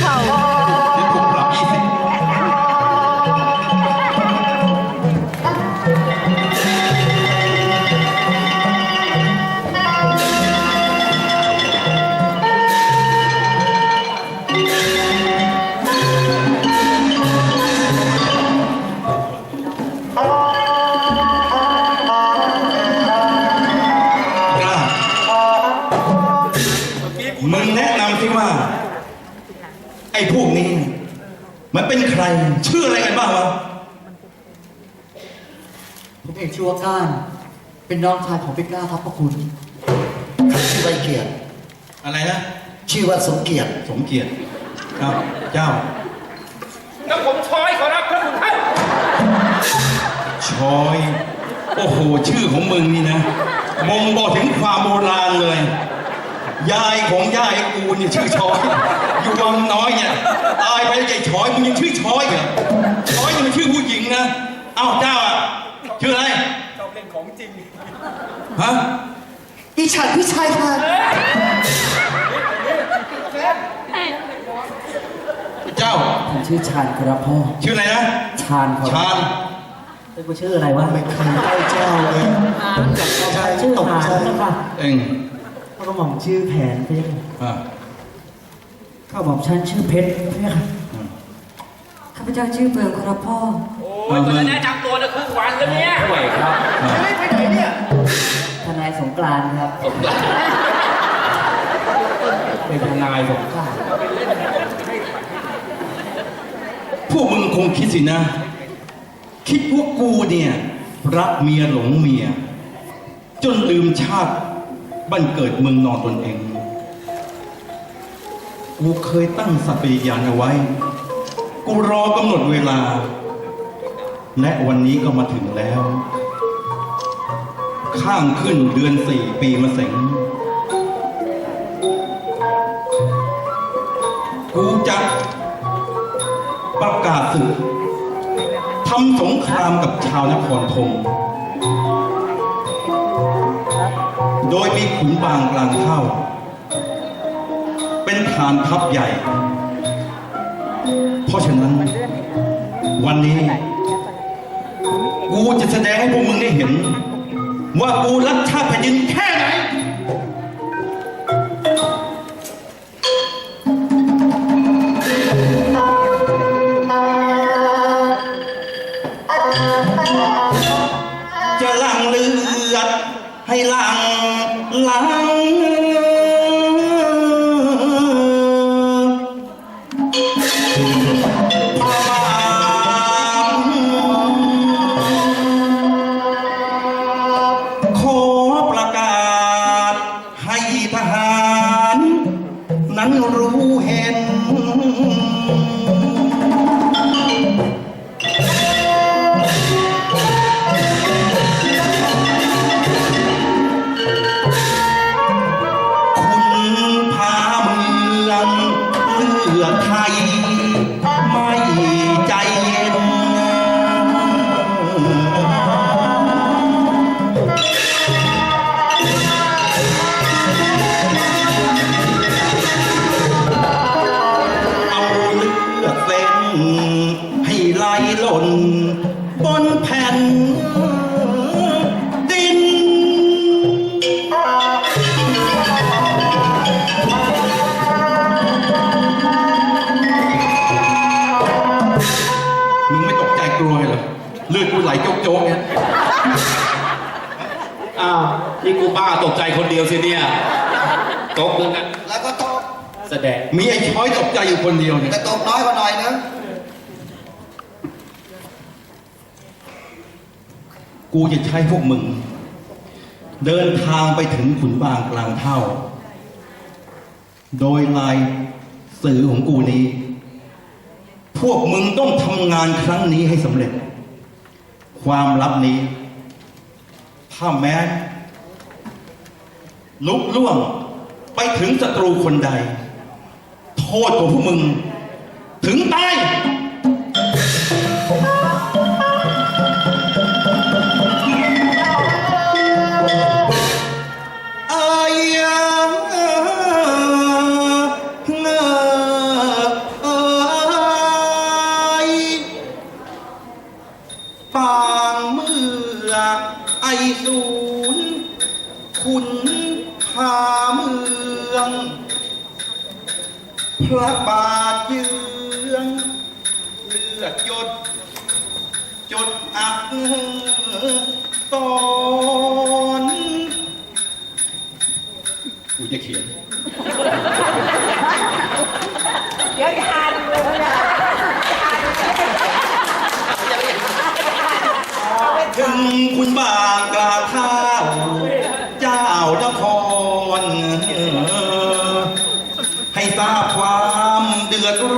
เเป็นใคร ชื่ออะไรกันบ้างวะผมเองชื่อว่าก้าน เป็นน้องชายของพี่กล้าครับพระคุณชื่อว่าเกียรติอะไรนะ ชื่อว่าสมเกียรติสมเกียรติครับ เจ้า แล้วผมช้อยขอรับพระคุณท่านชอย โอ้โห ชื่อของมึงนี่นะมงบอกถึงความโบราณเลย ยายของยายกูเนี่ยชื่อชอย อยู่วังน้อยเนี่ยตายไปแล้วยายชอยมึงยังชื่อชอยเหรอชอยนี่มันชื่อผู้หญิงนะเอ้าเจ้าอะชื่ออะไรชอบเล่นของจริงฮะอีฉันพี่ชายค่ะเจ้าผมชื่อชาญครับพ่อ ชื่ออะไรนะชาญครับชาญเป็นกูชื่ออะไรวะไม่เคยได้เจ้าเลยใช่ชื่อตกหานใจค่ะเอง ข้าหม่อมชื่อแผนพี่ค่ะอะข้าหม่อมฉันชื่อเพชรพี่ค่ะข้าพเจ้าชื่อเบืองครับพ่อ โอ้ยตัวแนะนำตัวนะครึ่งวันแล้วเนี่ยห่วยครับทนายสงกรานต์ครับสมบัติเป็นทนายสงกรานต์พวกมึงคงคิดสินะ คิดว่ากูเนี่ย รักเมียหลงเมีย จนลืมชาติ บ้านเกิดเมืองนอนตนเอง กูเคยตั้งสัตย์ปฏิญาณเอาไว้ กูรอกำหนดเวลา และวันนี้ก็มาถึงแล้ว ข้างขึ้นเดือนสี่ปีมาเสงกูจะประกาศศึกทำสงครามกับชาวนครธม โดยมีขุนบางกลางเข้า เป็นฐานทัพใหญ่ เพราะฉะนั้น วันนี้ กูจะแสดงให้พวกมึงได้เห็น ว่ากูรักชาติแผ่นดินแค่ เลือดกูไหลโจ๊กๆเนี่ยอ้าวนี่กูบ้าตกใจคนเดียวสิเนี่ยตกเลยนะแล้วก็ตกแสดงมีไอ้ช้อยตกใจอยู่คนเดียวเนี่ยแต่ตกน้อยกว่าหน่อยนึงกูจะใช้พวกมึง เดินทางไปถึงขุนบางกลางเท่า โดยลายสื่อของกูนี้ พวกมึงต้องทำงานครั้งนี้ให้สำเร็จ ความลับนี้ ถ้าแม้ลุกล่วงไปถึงศัตรูคนใด โทษของพวกมึง ถึงตาย อดหยดจดอักตอนกูจะเขียน เดี๋ยวทานเลยนะถึงคุณบางกล่าวเท้าเจ้านครให้ทราบความเดือดร้อน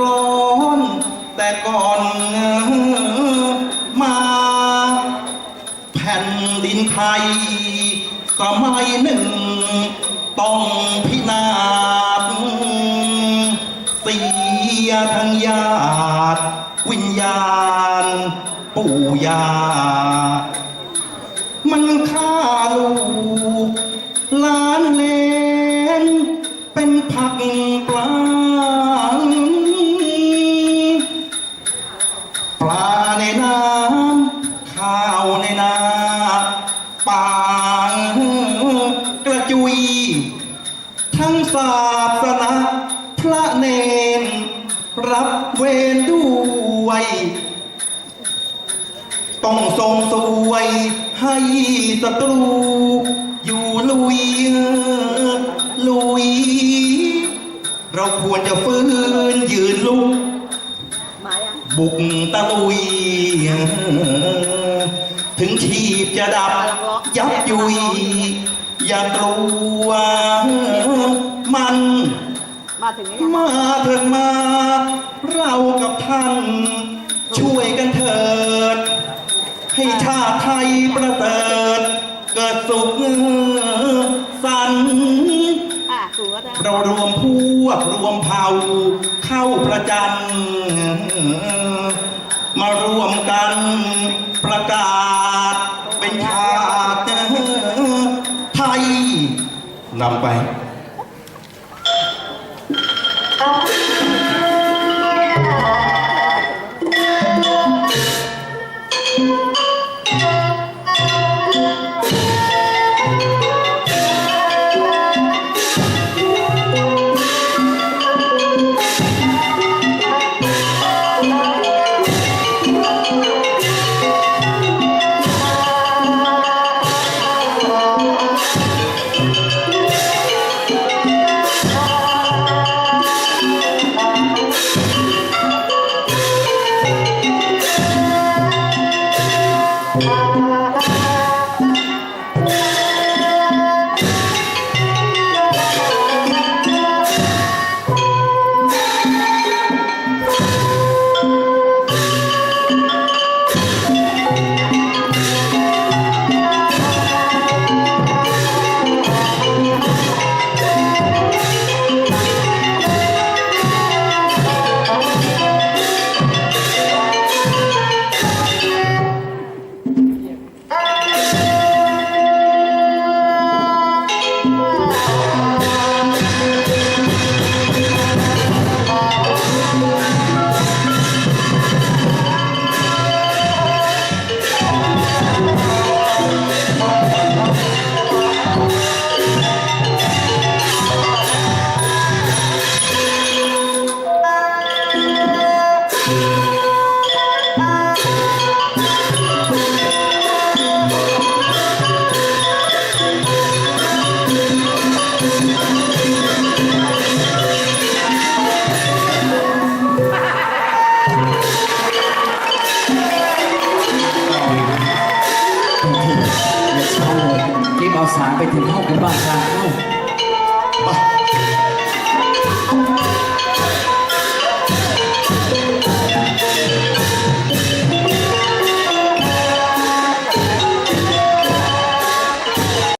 สมัยหนึ่ง ต้องพินาศเสียทั้งญาติวิญญาณ ปู่ยา มันฆ่าลูกหลานเลนเป็นผักปลา วย ต้องทรงสวย ให้ศัตรู อยู่ลุย ลุย เราควรจะฟื้นยืนลุกมายังบุกตะลุย ถึงชีพจะดับ ยับยุย อย่ากลัวมัน มาถึงนี่ยังมาเถิดมา เรากับท่านช่วยกันเถิด ให้ชาติไทยประเสริฐเกิดสุขสันต์อะสูงก็ได้เรารวมพวกรวมเผ่าเข้าประจัน มารวมกันประกาศเป็นชาติไทยนำไป ย่า ช้